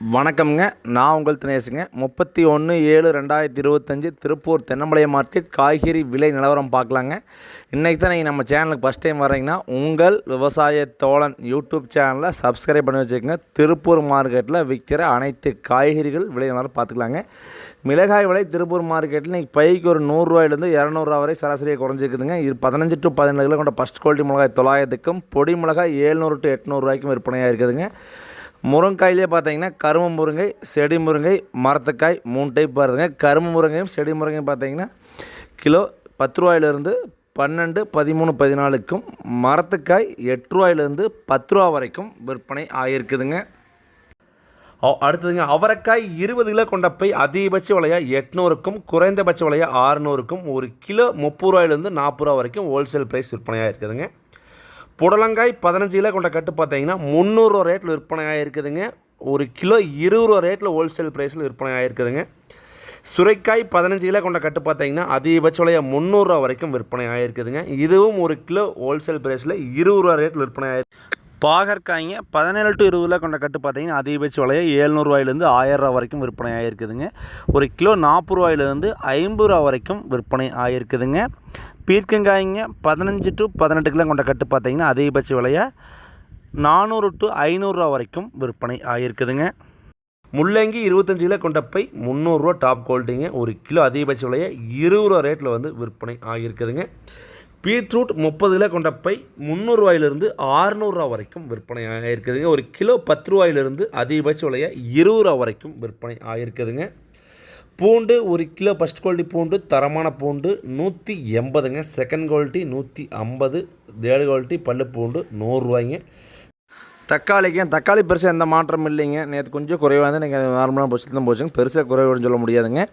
வணக்கம்ங்க. நான் உங்கள் தினேஷுங்க முப்பத்தி ஒன்று ஏழு ரெண்டாயிரத்தி இருபத்தஞ்சி திருப்பூர் தென்னமலை மார்க்கெட் காய்கறி விலை நிலவரம் பார்க்கலாங்க. இன்றைக்கி தான் நீங்கள் நம்ம சேனலுக்கு ஃபஸ்ட் டைம் வரீங்கன்னா உங்கள் விவசாய தோழன் யூடியூப் சேனலை சப்ஸ்கிரைப் பண்ணி வச்சுக்கோங்க. திருப்பூர் மார்க்கெட்டில் விற்கிற அனைத்து காய்கறிகள் விலை நிலவரம் பார்த்துக்கலாங்க. மிளகாய் விலை திருப்பூர் மார்க்கெட்டில் இன்றைக்கி பைக்கு ஒரு நூறுரூவாயிலேருந்து இரநூறுவா வரை சராசரியாக குறைஞ்சிருக்குதுங்க. இது பதினஞ்சு டு பதினேழு கிலோ கொண்ட ஃபஸ்ட் குவாலிட்டி மிளகாய் தொள்ளாயிரத்துக்கும் பொடி மிளகாய் ஏழ்நூறு டு எட்நூறுரூவாய்க்கும் விற்பனையாக இருக்குதுங்க முருங்காயிலே பார்த்தீங்கன்னா கரும்பு முருங்கை செடி முருங்கை மரத்துக்காய் மூணு டைப் வருதுங்க கரும்பு முருங்கையும் செடி முருங்கையும் பார்த்தீங்கன்னா கிலோ பத்து ரூபாயிலிருந்து பன்னெண்டு பதிமூணு பதினாலுக்கும் மரத்துக்காய் எட்டு ரூபாயிலிருந்து பத்து ரூபா வரைக்கும் விற்பனை ஆகியிருக்குதுங்க. அடுத்ததுங்க அவரைக்காய் இருபது கிலோ கொண்ட பை அதிகபட்ச விலையா எட்நூறுக்கும் குறைந்தபட்ச விலையா ஆறுநூறுக்கும் ஒரு கிலோ முப்பது ரூபாயிலேருந்து நாற்பது ரூபா வரைக்கும் ஹோல்சேல் ப்ரைஸ் விற்பனையாக இருக்குதுங்க புடலங்காய் பதினஞ்சு கிலோ கொண்ட கட்டு பார்த்தீங்கன்னா முந்நூறுரூவா ரேட்டில் விற்பனை ஆகிருக்குதுங்க ஒரு கிலோ இருபது ரூபா ரேட்டில் ஹோல்சேல் ப்ரைஸில் விற்பனை ஆகிருக்குதுங்க சுரைக்காய் பதினஞ்சு கிலோ கொண்ட கட்டு பார்த்தீங்கன்னா அதிகபட்ச விலையா முந்நூறுரூவா வரைக்கும் விற்பனை ஆகிருக்குதுங்க இதுவும் ஒரு கிலோ ஹோல்சேல் ப்ரைஸில் இருபது ரூபா ரேட்டில் விற்பனை ஆகிருக்கு பாகற்காய்ங்க பதினேழு டு இருபது கிலோ கொண்ட கட்டு பார்த்தீங்கன்னா அதிகபட்ச விலையை ஏழ்நூறுவாயிலேருந்து ஆயிரரூவா வரைக்கும் விற்பனை ஆகிருக்குதுங்க ஒரு கிலோ நாற்பது ரூபாயிலேருந்து ஐம்பது ரூபா வரைக்கும் விற்பனை ஆகிருக்குதுங்க பீர்க்கங்காய்ங்க பதினஞ்சு டு பதினெட்டு கிலோ கொண்ட கட்டு பார்த்தீங்கன்னா அதிகபட்ச விலையை? நானூறு டு ஐநூறுரூவா வரைக்கும் விற்பனை ஆகியிருக்குதுங்க. முள்ளங்கி இருபத்தஞ்சு கிலோ கொண்ட பை முந்நூறுரூவா டாப் குவாலிட்டிங்க ஒரு கிலோ அதிகபட்ச விலையை? இருபது ரூபா ரேட்டில் வந்து விற்பனை ஆகியிருக்குதுங்க. பீட்ரூட் முப்பது கிலோ கொண்ட பை முந்நூறுரூவாயிலிருந்து ஆறுநூறுரூவா வரைக்கும் விற்பனை ஆகியிருக்குதுங்க. ஒரு கிலோ பத்து ரூபாயிலிருந்து அதிகபட்ச விலையை? இருபது ரூபா வரைக்கும் விற்பனை ஆகியிருக்குதுங்க. பூண்டு ஒரு கிலோ ஃபஸ்ட் குவாலிட்டி பூண்டு தரமான பூண்டு நூற்றி எண்பதுங்க. செகண்ட் குவாலிட்டி நூற்றி ஐம்பது. தேர்டு குவாலிட்டி பல்லு பூண்டு நூறுரூவாய்ங்க தக்காளிக்கு தக்காளி பெருசாக எந்த மாற்றம் இல்லைங்க. நேற்று கொஞ்சம் குறைவாக இருந்தால் நீங்கள் நார்மலாக பட்சத்தில் தான் போச்சுங்க. பெருசாக குறைவுன்னு சொல்ல முடியாதுங்க.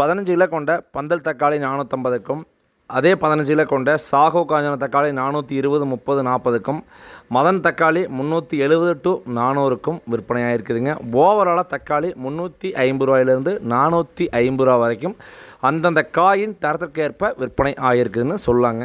பதினஞ்சு கிலோ கொண்ட பந்தல் தக்காளி நானூற்றம்பதுக்கும் அதே பதினஞ்சில் கொண்ட சாகோ காஞ்சன தக்காளி நானூற்றி இருபது முப்பது நாற்பதுக்கும் மதன் தக்காளி முந்நூற்றி எழுபது டு நானூறுக்கும் விற்பனையாக இருக்குதுங்க ஓவராலாக தக்காளி முந்நூற்றி ஐம்பது ரூபாயிலிருந்து நானூற்றி ஐம்பது ரூபா வரைக்கும் அந்தந்த காயின் தரத்திற்கேற்ப விற்பனை ஆகியிருக்குதுன்னு சொல்லாங்க.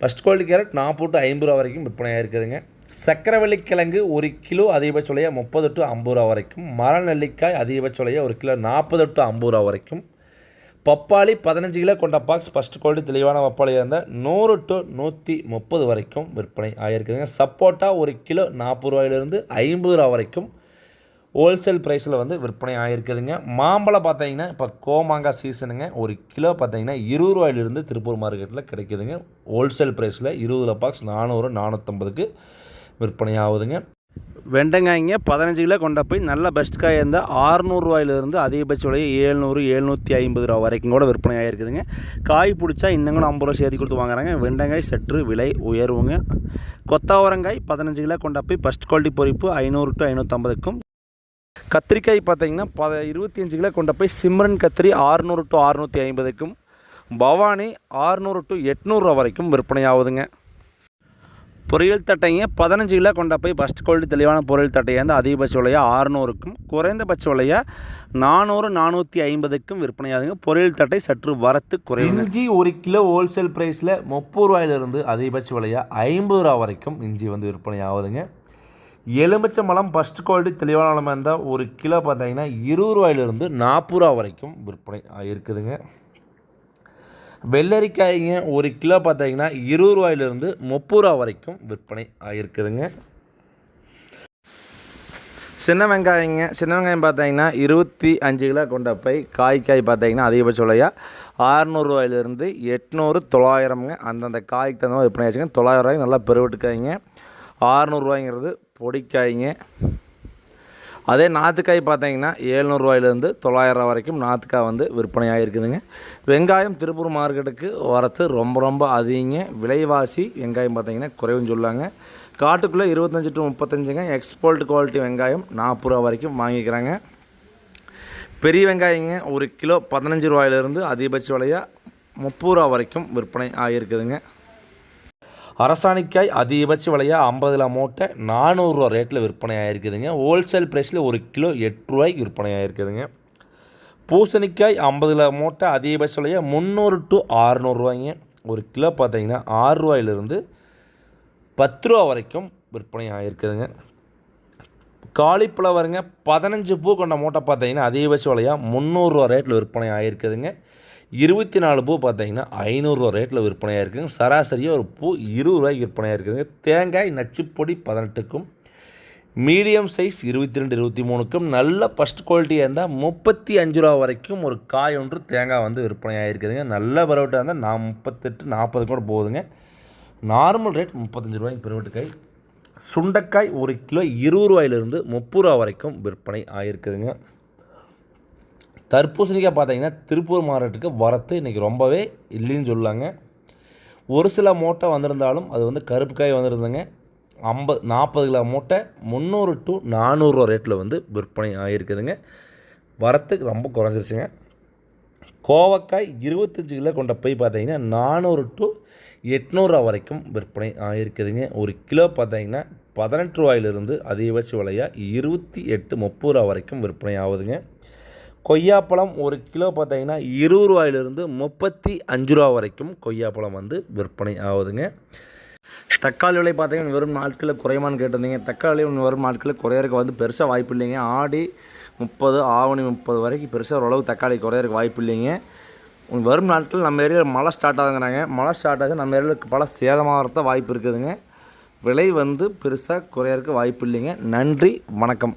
ஃபஸ்ட் குவாலிட்டி கேரட் நாற்பது டு ஐம்பது ரூபா வரைக்கும் விற்பனையாக இருக்குதுங்க சக்கரவள்ளி கிழங்கு ஒரு கிலோ அதிகபட்ச விலையாக முப்பது டு ஐம்பது ரூபா வரைக்கும். மர நெல்லிக்காய் அதிகபட்ச விலையாக ஒரு கிலோ நாற்பது டு ஐம்பது ரூபா வரைக்கும். பப்பாளி பதினஞ்சு கிலோ கொண்ட பாக்ஸ் ஃபஸ்ட் குவாலிட்டி தெளிவான பப்பாளியாக இருந்தால் நூறு டு நூற்றி முப்பது வரைக்கும் விற்பனை ஆகியிருக்குதுங்க சப்போட்டா ஒரு கிலோ நாற்பது ரூபாயிலிருந்து ஐம்பது ரூபா வரைக்கும். ஹோல்சேல் ப்ரைஸில் வந்து விற்பனை ஆகிருக்குதுங்க மாம்பழம் பார்த்தீங்கன்னா இப்போ கோமாங்காய் சீசனுங்க ஒரு கிலோ பார்த்தீங்கன்னா இருபது ரூபாயிலிருந்து திருப்பூர் மார்க்கெட்டில் கிடைக்குதுங்க. ஹோல்சேல் ப்ரைஸில் இருபது பாக்ஸ் நானூறு நானூற்றம்பதுக்கு விற்பனை ஆகுதுங்க. வெண்டங்காய்ங்க பதினஞ்சு கிலோ கொண்ட போய் நல்ல பெஸ்ட் காய் இருந்தால் ஆறுநூறுவாயிலிருந்து அதிகபட்ச விலை ஏழ்நூறு எழுநூற்றி ஐம்பது ரூபா வரைக்கும் கூட விற்பனை ஆகிருக்குதுங்க காய் பிடிச்சா இன்னும் கூட ஐம்பது ரூபா சேர்த்து கொடுத்து வாங்குறாங்க. வெண்டங்காய் சற்று விலை உயர்வுங்க கொத்தாவரங்காய் பதினஞ்சு கிலோ கொண்ட போய் ஃபஸ்ட் குவாலிட்டி பொறிப்பு ஐநூறு டு ஐநூற்றம்பதுக்கும் கத்திரிக்காய் பார்த்தீங்கன்னா பத இருபத்தி அஞ்சு கிலோ கொண்ட போய் சிம்ரன் கத்திரி ஆறுநூறு டு அறுநூற்றி ஐம்பதுக்கும் பவானி ஆறுநூறு டு எட்நூறுரூவா வரைக்கும் விற்பனை ஆகுதுங்க பொரியல் தட்டைங்க பதினஞ்சு கிலோ கொண்ட போய் ஃபஸ்ட் குவாலிட்டி தெளிவான பொரியல் தட்டையாக வந்து அதிகபட்ச விலையாக ஆறுநூறுக்கும் குறைந்தபட்ச விலையாக நானூறு நானூற்றி ஐம்பதுக்கும் விற்பனை ஆகுதுங்க பொரியல் தட்டை சற்று வரத்து குறையும் இஞ்சி ஒரு கிலோ ஹோல்சேல் ப்ரைஸில் முப்பது ரூபாயிலிருந்து அதிகபட்ச விலையாக ஐம்பது ரூபா வரைக்கும் இஞ்சி வந்து விற்பனை ஆகுதுங்க எலுமிச்சம்பழம் ஃபஸ்ட் குவாலிட்டி தெளிவான நிலமை இருந்தால் ஒரு கிலோ பார்த்தீங்கன்னா இருபது ரூபாயிலிருந்து நாற்பது ரூபா வரைக்கும் விற்பனை இருக்குதுங்க வெள்ளரிக்காய்ங்க ஒரு கிலோ பார்த்தீங்கன்னா இருபது ரூபாயிலிருந்து முப்பது ரூபா வரைக்கும் விற்பனை ஆகிருக்குதுங்க சின்ன வெங்காயங்க சின்ன வெங்காயம் பார்த்தீங்கன்னா இருபத்தி அஞ்சு கிலோ கொண்ட பை காய் காய் பார்த்தீங்கன்னா அதிகபட்ச விலையாக ஆறுநூறுவாயிலிருந்து எட்நூறு தொள்ளாயிரம்ங்க. அந்தந்த காய்க்கு தகுந்த மாதிரி விற்பனை ஆச்சுங்க. தொள்ளாயிரம் ரூபாய்க்கு நல்லா பெருவிட்டுக்காய்ங்க. ஆறுநூறுவாய்ங்கிறது பொடிக்காய்ங்க. அதே நாற்றுக்காய் பார்த்தீங்கன்னா ஏழ்நூறுவாயிலேருந்து தொள்ளாயிரம் ரூபா வரைக்கும் நாற்றுக்காய் வந்து விற்பனை இருக்குதுங்க. வெங்காயம் திருப்பூர் மார்க்கெட்டுக்கு வரத்து ரொம்ப ரொம்ப அதிகங்க. விலைவாசி வெங்காயம் பார்த்தீங்கன்னா குறைவுன்னு சொல்லாங்க. காட்டுக்குள்ளே இருபத்தஞ்சி டு முப்பத்தஞ்சுங்க. எக்ஸ்போர்ட் குவாலிட்டி வெங்காயம் நாற்பது ரூபா வரைக்கும் வாங்கிக்கிறாங்க. பெரிய வெங்காயங்க ஒரு கிலோ பதினஞ்சு ரூபாயிலிருந்து அதிகபட்ச விலையாக முப்பது ரூபா வரைக்கும் விற்பனை ஆகியிருக்குதுங்க. அரசாணிக்காய் அதிகபட்ச விலையாக ஐம்பதுல மூட்டை நானூறுரூவா ரேட்டில் விற்பனை ஆகிருக்குதுங்க ஹோல்சேல் ப்ரைஸில் ஒரு கிலோ எட்டு ரூபாய்க்கு விற்பனை ஆகிருக்குதுங்க பூசணிக்காய் ஐம்பதுல மூட்டை அதிகபட்ச விலையாக முந்நூறு டு ஆறுநூறுவாய்ங்க ஒரு கிலோ பார்த்தீங்கன்னா ஆறு ரூபாயிலிருந்து பத்து ரூபா வரைக்கும் விற்பனை ஆகிருக்குதுங்க காலிஃப்ளவருங்க பதினஞ்சு பூ கொண்ட மூட்டை பார்த்தீங்கன்னா அதிகபட்ச விலையாக முந்நூறுரூவா ரேட்டில் விற்பனை ஆகிருக்குதுங்க இருபத்தி நாலு பூ பார்த்தீங்கன்னா ஐநூறுரூவா ரேட்டில் விற்பனையாக இருக்குதுங்க சராசரியாக ஒரு பூ இருபது ரூபாய்க்கு விற்பனையாக இருக்குதுங்க. தேங்காய் நச்சுப்பொடி பதினெட்டுக்கும் மீடியம் சைஸ் இருபத்தி ரெண்டு இருபத்தி மூணுக்கும் நல்ல ஃபஸ்ட் குவாலிட்டியாக இருந்தால் முப்பத்தி அஞ்சு ரூபா வரைக்கும் ஒரு காய் ஒன்று தேங்காய் வந்து விற்பனை ஆகிருக்குதுங்க நல்ல பரவட்டாக இருந்தால் நான் முப்பத்தெட்டு நாற்பது கூட போகுதுங்க நார்மல் ரேட் முப்பத்தஞ்சு ரூபாய்க்கு பெருவட்டு காய். சுண்டைக்காய் ஒரு கிலோ இருபது ரூபாயிலிருந்து முப்பது ரூபா வரைக்கும் விற்பனை ஆகிருக்குதுங்க தர்பூசணிக்காய் பார்த்தீங்கன்னா திருப்பூர் மாவட்டத்துக்கு வரத்து இன்றைக்கி ரொம்பவே இல்லைன்னு சொல்லாங்க. ஒரு சில மூட்டை வந்திருந்தாலும் அது வந்து கருப்பு காய் வந்திருந்தங்க ஐம்பது நாற்பது கிலோ மூட்டை முந்நூறு டு நானூறுரூவா ரேட்டில் வந்து விற்பனை ஆகிருக்குதுங்க வரத்துக்கு ரொம்ப குறைஞ்சிருச்சுங்க. கோவக்காய் இருபத்தஞ்சி கிலோ கொண்ட போய் பார்த்தீங்கன்னா நானூறு டு எட்நூறுரூவா வரைக்கும் விற்பனை ஆகிருக்குதுங்க ஒரு கிலோ பார்த்தீங்கன்னா பதினெட்டு ரூபாயிலிருந்து அதிகபட்ச விலையாக இருபத்தி எட்டு முப்பது ரூபா வரைக்கும் விற்பனை ஆகுதுங்க. கொய்யாப்பழம் ஒரு கிலோ பார்த்தீங்கன்னா இருபது ரூபாயிலிருந்து முப்பத்தி அஞ்சு ரூபா வரைக்கும் கொய்யாப்பழம் வந்து விற்பனை ஆகுதுங்க. தக்காளி விலை பார்த்தீங்கன்னா வரும் நாட்களில் குறையுமான்னு கேட்டிருந்தீங்க. தக்காளி இன்னும் வரும் நாட்களில் குறையறதுக்கு வந்து பெருசாக வாய்ப்பு இல்லைங்க. ஆடி முப்பது ஆவணி முப்பது வரைக்கும் பெருசாக ஓரளவு தக்காளி குறையறதுக்கு வாய்ப்பு இல்லைங்க. வரும் நாட்கள் நம்ம ஏரியாவில் மழை ஸ்டார்ட் ஆகுங்கிறாங்க மழை ஸ்டார்ட் ஆகுது நம்ம ஏரியாவில் பல சேதமாகறத வாய்ப்பு இருக்குதுங்க. விலை வந்து பெருசாக குறையறதுக்கு வாய்ப்பு இல்லைங்க. நன்றி வணக்கம்.